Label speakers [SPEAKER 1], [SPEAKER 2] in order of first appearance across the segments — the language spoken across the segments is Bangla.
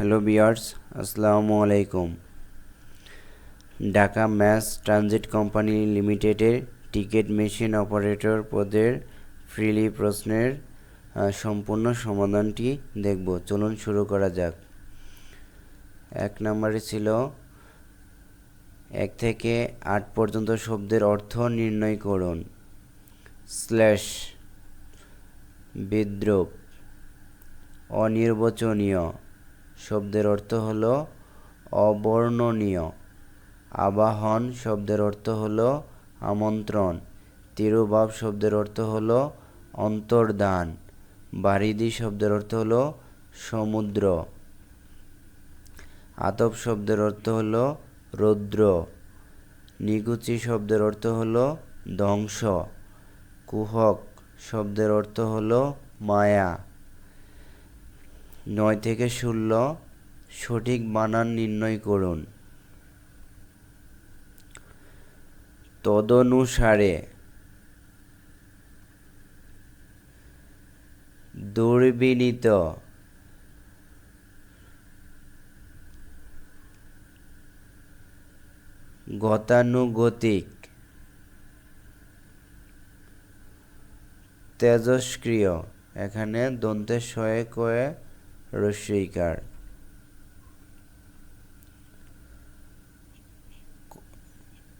[SPEAKER 1] হ্যালো বিয়ার্স আসসালামু আলাইকুম। ঢাকা ম্যাস ট্রানজিট কোম্পানি লিমিটেডের টিকিট মেশিন অপারেটর পদের ফ্রিলি প্রশ্নের সম্পূর্ণ সমাধানটি দেখব। চলুন শুরু করা যাক। এক নম্বরে ছিল এক থেকে আট পর্যন্ত শব্দের অর্থ নির্ণয় করুন। স্ল্যাশ, বিদ্রুপ, অনির্বচনীয়। শব্দের অর্থ হল অবর্ণনীয়। আবাহন শব্দের অর্থ হল আমন্ত্রণ। তিরুবাব শব্দের অর্থ হল অন্তর্দান বারিদি শব্দের অর্থ হল সমুদ্র। আতপ শব্দের অর্থ হল রৌদ্র। নিকুচি শব্দের অর্থ হল ধ্বংস। কুহক শব্দের অর্থ হল মায়া। নয় থেকে ষোলো সঠিক বানান নির্ণয় করুন। তদনুসারে দুর্বিনীত গতানুগতিক তেজস্ক্রিয় এখানে দন্তের শয়ে কয়ে রস্যইকার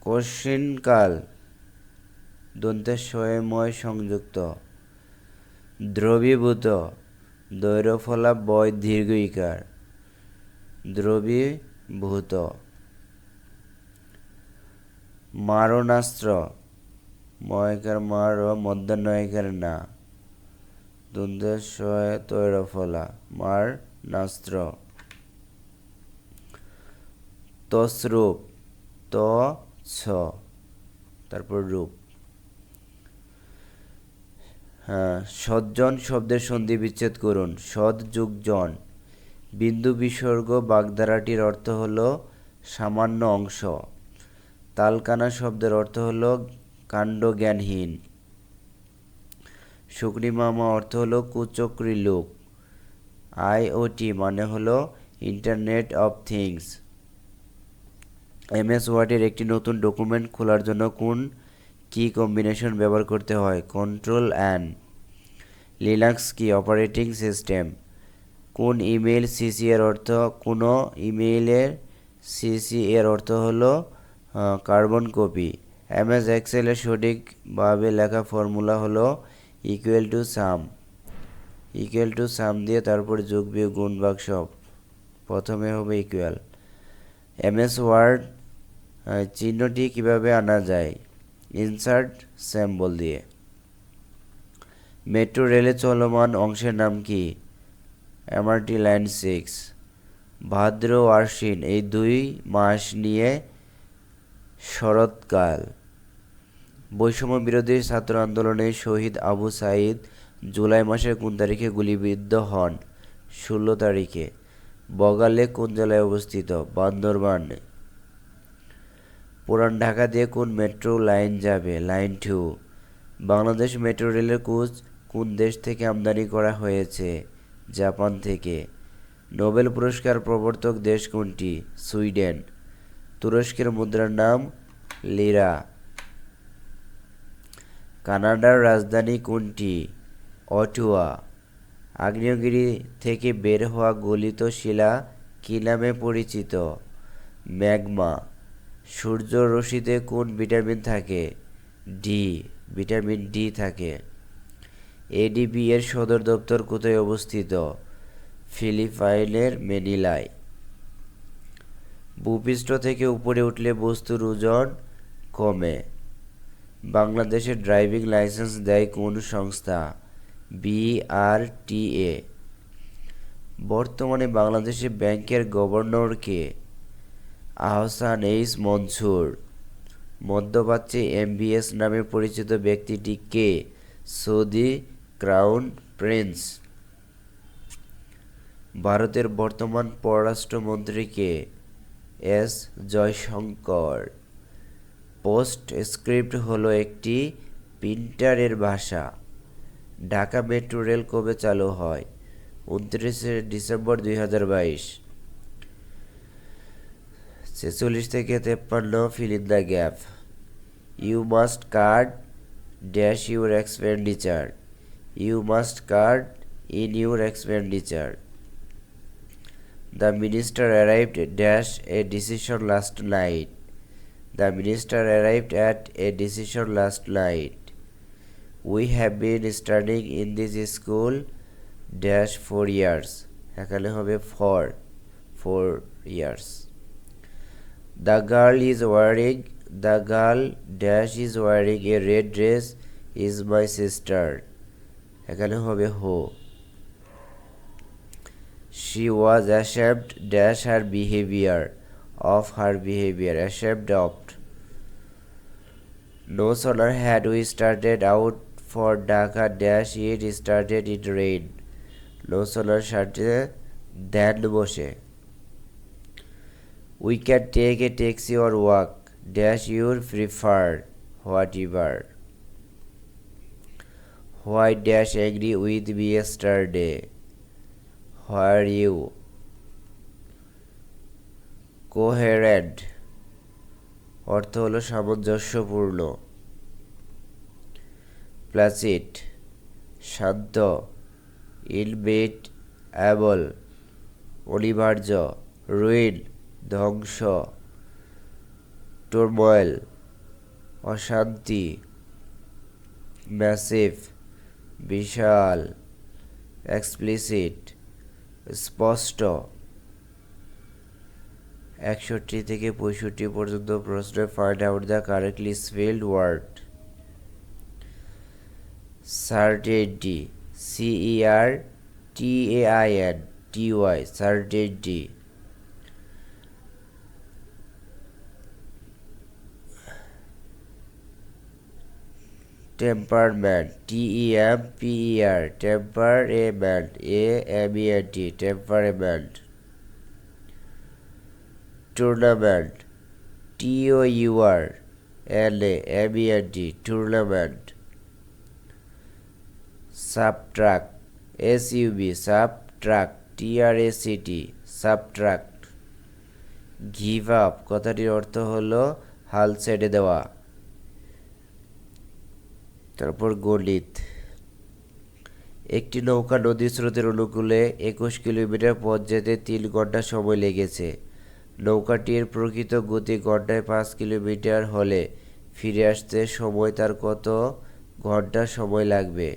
[SPEAKER 1] কশিনকাল দন্তের শয়ে ময় সংযুক্ত। দ্রবীভূত দৈরফলা বয় দীর্ঘইকার। দ্রবীভূত মারণাস্ত্র, ময়কার মার মধ্যাহ্নয়কার না। দ্বন্দ্বের শয়ে তৈরফলা মার নাস্ত্র। তসরূপ ত, ছ। তারপর রূপ। হ্যাঁ সজ্জন শব্দের সন্ধি বিচ্ছেদ করুন। সদ যুগ বিন্দু বিসর্গ বাগধারাটির অর্থ হল সামান্য অংশ। তালকানা শব্দের অর্থ হল কাণ্ডজ্ঞানহীন। শুকরি মামা অর্থ হলো কুচক্রি লোক। আইওটি মানে হলো ইন্টারনেট অফ থিংস এমএস ওয়ার্ডের একটি নতুন ডকুমেন্ট খোলার জন্য কোন কি কম্বিনেশন ব্যবহার করতে হয়? কন্ট্রোল অ্যান লিনাক্স কি অপারেটিং সিস্টেম কোন ইমেল সিসি এর অর্থ? কোনো ইমেইলের সিসি এর অর্থ হলো কার্বন কপি এমএস এক্সেলের সঠিকভাবে লেখা ফর্মুলা হলো equal to sum equal to sum দিয়ে তারপর যোগ বিয়োগ গুণ ভাগ সব। প্রথমে হবে ইকুয়াল এমএস ওয়ার্ড চিহ্নটি কীভাবে আনা যায়? ইনসার্ট স্যাম্বল দিয়ে। মেট্রো রেলে চলমান অংশের নাম কি? এমআরটি লাইন সিক্স ভাদ্র আশ্বিন, এই দুই মাস নিয়ে শরৎকাল। বৈষম্য বিরোধী ছাত্র আন্দোলনে শহীদ আবু সাইদ জুলাই মাসের কোন তারিখে গুলিবিদ্ধ হন? ষোলো তারিখে। বগালে কোন জেলায় অবস্থিত? বান্দরবান। পুরান ঢাকা দিয়ে কোন মেট্রো লাইন যাবে? Line two. বাংলাদেশ মেট্রো রেলের কোচ কোন দেশ থেকে আমদানি করা হয়েছে? জাপান থেকে। নোবেল পুরস্কার প্রবর্তক দেশ কোনটি? সুইডেন। তুরস্কের মুদ্রার নাম লিরা। কানাডার রাজধানী কোনটি? অটোয়া। আগ্নেয়গিরি থেকে বের হওয়া গলিত শিলা কী নামে পরিচিত? ম্যাগমা। সূর্য রশ্মিতে কোন ভিটামিন থাকে? ডি। ভিটামিন ডি থাকে। এডিবি এর সদর দপ্তর কোথায় অবস্থিত? ফিলিপাইনের মেনিলায়। ভূপৃষ্ঠ থেকে উপরে উঠলে বস্তুর ওজন কমে। বাংলাদেশের ড্রাইভিং লাইসেন্স দেয় কোন সংস্থা? বিআরটিএ। বর্তমানে বাংলাদেশে ব্যাংকের গভর্নরকে আহসান এইস মনসুর। মধ্যপ্রাচ্যে এমবিএস নামে পরিচিত ব্যক্তিটি কে? Saudi crown prince. ভারতের বর্তমান পররাষ্ট্রমন্ত্রীকে এস জয়শঙ্কর। পোস্ট স্ক্রিপ্ট হলো একটি প্রিন্টারের ভাষা। ঢাকা মেট্রো রেল কবে চালু হয়? উনত্রিশে ডিসেম্বর দুই হাজার বাইশ। ছেচল্লিশ থেকে তেপ্পান্ন fill in the gap you must curb dash your expenditure you must curb in your expenditure the minister arrived dash a decision last night the minister arrived at a decision last night we have been studying in this school dash four years এখানে হবে for four years the girl is wearing the girl dash is wearing a red dress is my sister এখানে হবে who she was accept dash her behaviour of her behaviour accept of No sooner had we started out for Dhaka dash it started it rain. No sooner সাথে than বসে We can take a taxi or walk dash your prefer whatever. Why dash agree with me yesterday? Where you? Coherent অর্থ হলো সামঞ্জস্যপূর্ণ। প্লাসিড শান্ত ইনমেট অ্যাবল, অনিবার্য রুইন ধ্বংস টোরময়েল অশান্তি ম্যাসিভ বিশাল এক্সপ্লিসিট স্পষ্ট। একষট্টি থেকে পঁয়ষট্টি পর্যন্ত প্রশ্নে find out the correctly spelled word certainty C E R T A I N T Y certainty temperament T E M P E R temperament A M E N T temperament tournament T O U R L A M T tournament subtract S U B subtract T R A C T subtract give up কথাটির অর্থ হলো হাল ছেড়ে দেওয়া। তারপর গণিত একটি নৌকা নদী স্রোতের অনুকূলে একুশ কিলোমিটার পথ যেতে তিন ঘণ্টা সময় লেগেছে। নৌকাটির প্রকৃত গতি ঘন্টায় পাঁচ কিলোমিটার হলে ফিরে আসতে সময় তার কত ঘণ্টা সময় লাগবে?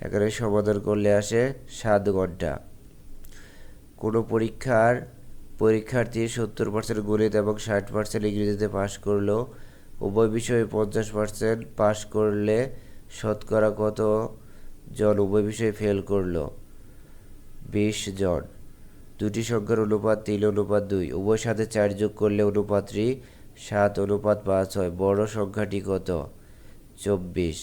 [SPEAKER 1] এখানে সমাধান করলে আসে সাত ঘণ্টা। কোনো পরীক্ষার পরীক্ষার্থী সত্তর পার্সেন্ট গণিত এবং ষাট পার্সেন্ট ইংরেজিতে পাশ করল উভয় বিষয়ে পঞ্চাশ পার্সেন্ট পাশ করলে শতকরা কত জন উভয় বিষয়ে ফেল করল? বিশ জন। দুটি সংখ্যার অনুপাত তিন, অনুপাত দুই। উভয় সাথে চার যোগ করলে অনুপাতটি সাত, অনুপাত পাঁচ হয়। বড় সংখ্যাটি কত? চব্বিশ।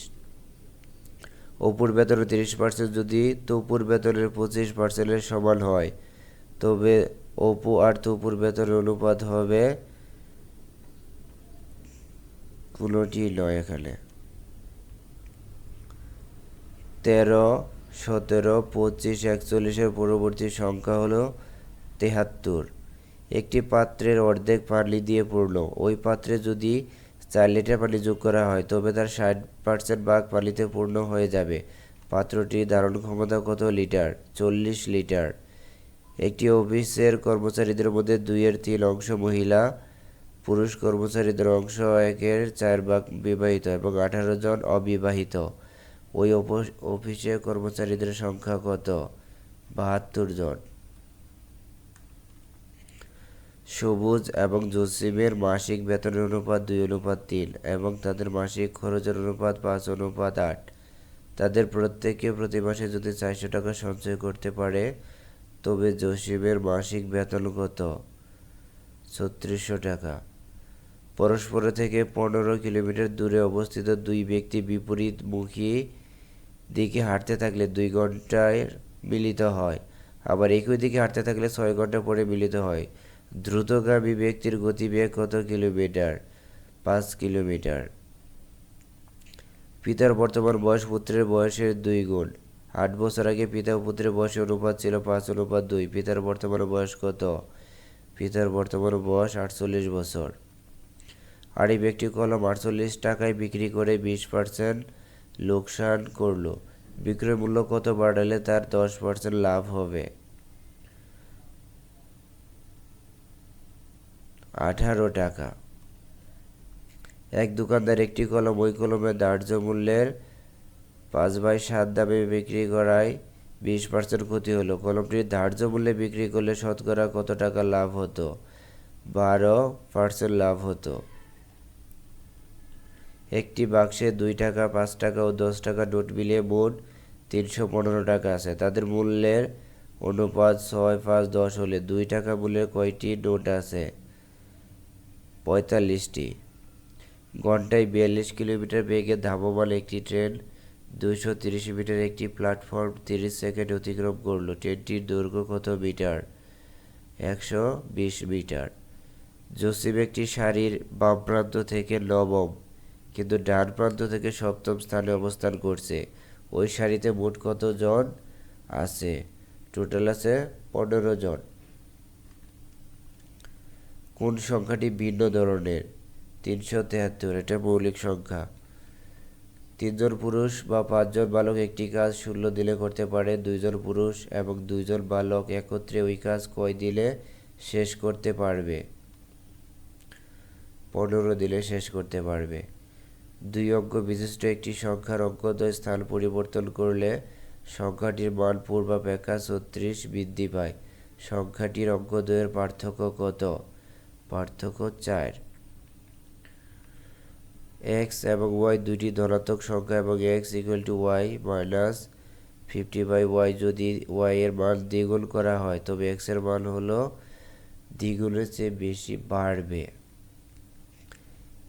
[SPEAKER 1] অপুর বেতনের তিরিশ পার্সেন্ট যদি তপুর বেতনের পঁচিশ পার্সেন্টের সমান হয়, তবে অপু আর তপুর বেতনের অনুপাত হবে কোনোটি নয় এখানে। তেরো সতেরো, পঁচিশ, একচল্লিশের পরবর্তী সংখ্যা হলো তেহাত্তর। একটি পাত্রের অর্ধেক পানি দিয়ে পূর্ণ ওই পাত্রে যদি চার লিটার পানি যোগ করা হয়, তবে তার ষাট পার্সেন্ট ভাগ পানিতে পূর্ণ হয়ে যাবে। পাত্রটি ধারণ ক্ষমতা কত লিটার? চল্লিশ লিটার। একটি অফিসের কর্মচারীদের মধ্যে দুইয়ের তিন অংশ মহিলা, পুরুষ কর্মচারীদের অংশ একের চার ভাগ বিবাহিত এবং আঠারো জন অবিবাহিত। ওই অফিসে কর্মচারীদের সংখ্যা কত? বাহাত্তর জন। সবুজ এবং জসিমের মাসিক বেতনের অনুপাত দুই, অনুপাত তিন এবং তাদের মাসিক খরচের অনুপাত পাঁচ, অনুপাত আট। তাদের প্রত্যেকে প্রতি মাসে যদি চারশো টাকা সঞ্চয় করতে পারে, তবে জসিমের মাসিক বেতন কত? ছত্রিশশো টাকা। পরস্পর থেকে পনেরো কিলোমিটার দূরে অবস্থিত দুই ব্যক্তি বিপরীতমুখী দিকে হাঁটতে থাকলে দুই ঘন্টায় মিলিত হয়, আবার একই দিকে হাঁটতে থাকলে ছয় ঘণ্টা পরে মিলিত হয়। দ্রুতগামী ব্যক্তির গতিবেগ কত কিলোমিটার? পাঁচ কিলোমিটার। পিতার বর্তমান বয়স পুত্রের বয়সের দুই গুণ। আট বছর আগে পিতা পুত্রের বয়সের অনুপাত ছিল পাঁচ, অনুপাত দুই। পিতার বর্তমান বয়স কত? পিতার বর্তমান বয়স আটচল্লিশ বছর। আরিফ ব্যক্তি কলম আটচল্লিশ টাকায় বিক্রি করে বিশ পার্সেন্ট লোকসান করল। বিক্রয় মূল্য কত বাড়ালে তার দশ পার্সেন্ট লাভ হবে? আঠারো টাকা। এক দোকানদার একটি কলম ওই কলমের ধার্য মূল্যের পাঁচ বাই সাত দামে বিক্রি করায় বিশ পার্সেন্ট ক্ষতি হলো। কলমটির ধার্য মূল্যে বিক্রি করলে শতকরা কত টাকা লাভ হতো? বারো পার্সেন্ট লাভ হতো। একটি বাক্সে দুই টাকা, পাঁচ টাকা ও দশ টাকা নোট মিলিয়ে মোট তিনশো পনেরো টাকা আছে। তাদের মূল্যের অনুপাত ছয় পাঁচ দশ হলে দুই টাকা মূল্যের কয়টি নোট আছে? পঁয়তাল্লিশটি। ঘন্টায় বিয়াল্লিশ কিলোমিটার বেগে ধাবমান একটি ট্রেন দুইশো তিরিশ মিটার একটি প্ল্যাটফর্ম তিরিশ সেকেন্ড অতিক্রম করল। ট্রেনটির দৈর্ঘ্য কত মিটার? একশো বিশ মিটার। জসিম একটি শাড়ির বাম প্রান্ত থেকে নবম। কিন্তু ডান প্রান্ত থেকে সপ্তম স্থানে অবস্থান করছে। ওই শাড়িতে মোট কত জন আছে? টোটাল আছে পনেরো জন। কোন সংখ্যাটি ভিন্ন ধরনের? তিনশো তেহাত্তর, এটা মৌলিক সংখ্যা। তিনজন পুরুষ বা পাঁচজন বালক একটি কাজ ষোলো দিলে করতে পারে, দুইজন পুরুষ এবং দুইজন বালক একত্রে ওই কাজ কয় দিলে শেষ করতে পারবে? পনেরো দিলে শেষ করতে পারবে। দুই অঙ্ক বিশিষ্ট একটি সংখ্যার অঙ্কদ্বয় স্থান পরিবর্তন করলে সংখ্যাটির মান পূর্বাপেক্ষা ছত্রিশ বৃদ্ধি পায়। সংখ্যাটির অঙ্কদ্বয়ের পার্থক্য কত? পার্থক্য চার। এক্স এবং ওয়াই দুটি ধনাত্মক সংখ্যা এবং X equal to Y minus fifty by Y যদি ওয়াই এর মান দ্বিগুণ করা হয়, তবে এক্সের মান হলো দ্বিগুণের চেয়ে বেশি বাড়বে।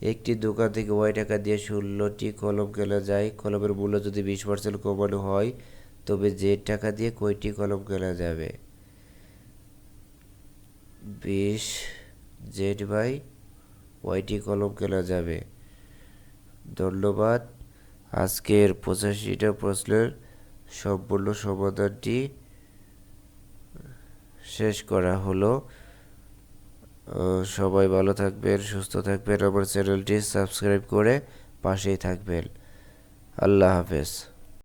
[SPEAKER 1] একটি দোকান থেকে ওয়াই টাকা দিয়ে ষোলোটি কলম কেনা যায়। কলমের মূল্য যদি বিশ পার্সেন্ট কমানো হয়, তবে যে টাকা দিয়ে কয়টি কলম কেনা যাবে? বিশ, জেড বাই ওয়াইটি কলম কেনা যাবে। ধন্যবাদ। আজকের পঁচাশিটা প্রশ্নের সম্পূর্ণ সমাধানটি শেষ করা হলো। সবাই ভালো থাকবেন সুস্থ থাকবেন। আমার চ্যানেলটি সাবস্ক্রাইব করে পাশেই থাকবেন। আল্লাহ হাফেজ।